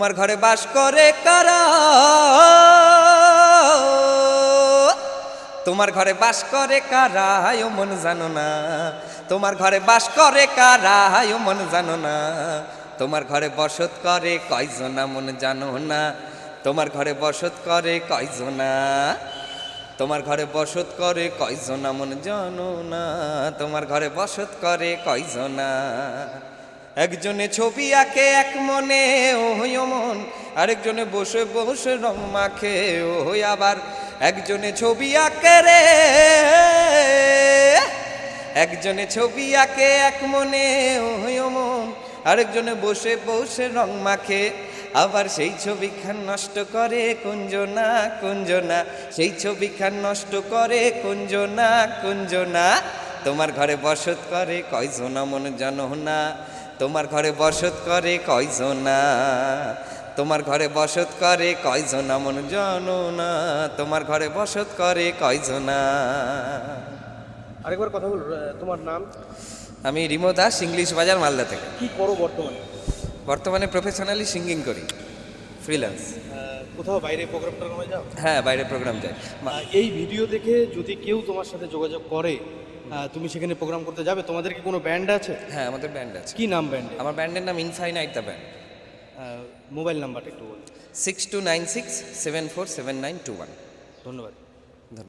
তোমার ঘরে বাস করে কারা? তোমার ঘরে বাস করে কারা? ও মন জানো না। তোমার ঘরে বাস করে কারা? ও মন জানো না। তোমার ঘরে বসত করে কয়জনা মন জানো না? তোমার ঘরে বসত করে কয়জনা? তোমার ঘরে বসত করে কয়জনা মন জানো না? তোমার ঘরে বসত করে কয়জনা? একজনে ছবি আঁকে, এক মনে ও হই মন আরেকজনে বসে বসে রং মাখে ও হই আবার। একজনে ছবি আঁকে রে, একজনে ছবি আঁকে, এক মনে ও হই মন আরেকজনে বসে বসে রং মাখে, আবার সেই ছবি খান নষ্ট করে কুঞ্জনা কুঞ্জনা। সেই ছবি খান নষ্ট করে কুঞ্জনা কুঞ্জনা। তোমার ঘরে বসত করে কয় কয়জনা মন জানো না তোমার ঘরে বসত করে কয়জনা তোমার ঘরে বসত করে কয়জনা মন জানো না। তোমার ঘরে বসত করে কয়জনা আরেকবার কথা বল তোমার নাম? আমি রিমো দাস ইংলিশ বাজার মালদা থেকে। কি করো বর্তমানে? বর্তমানে প্রফেশনালি সিঙ্গিং করি। ফ্রিল্যান্স কোথাও বাইরে প্রোগ্রাম টোগ্রামে যাও? হ্যাঁ বাইরে প্রোগ্রাম আহ, এই ভিডিও দেখে যদি কেউ তোমার সাথে যোগাযোগ করে তুমি সেখানে প্রোগ্রাম করতে যাবে? তোমাদের কি কোনো ব্যান্ড আছে? হ্যাঁ আমাদের ব্যান্ড আছে। কি নাম ব্যান্ড আমার ব্যান্ডের নাম ইনফাইনাইট দ্য ব্যান্ড মোবাইল নাম্বারটা একটু বল। Six two nine six seven four seven nine two one ধন্যবাদ।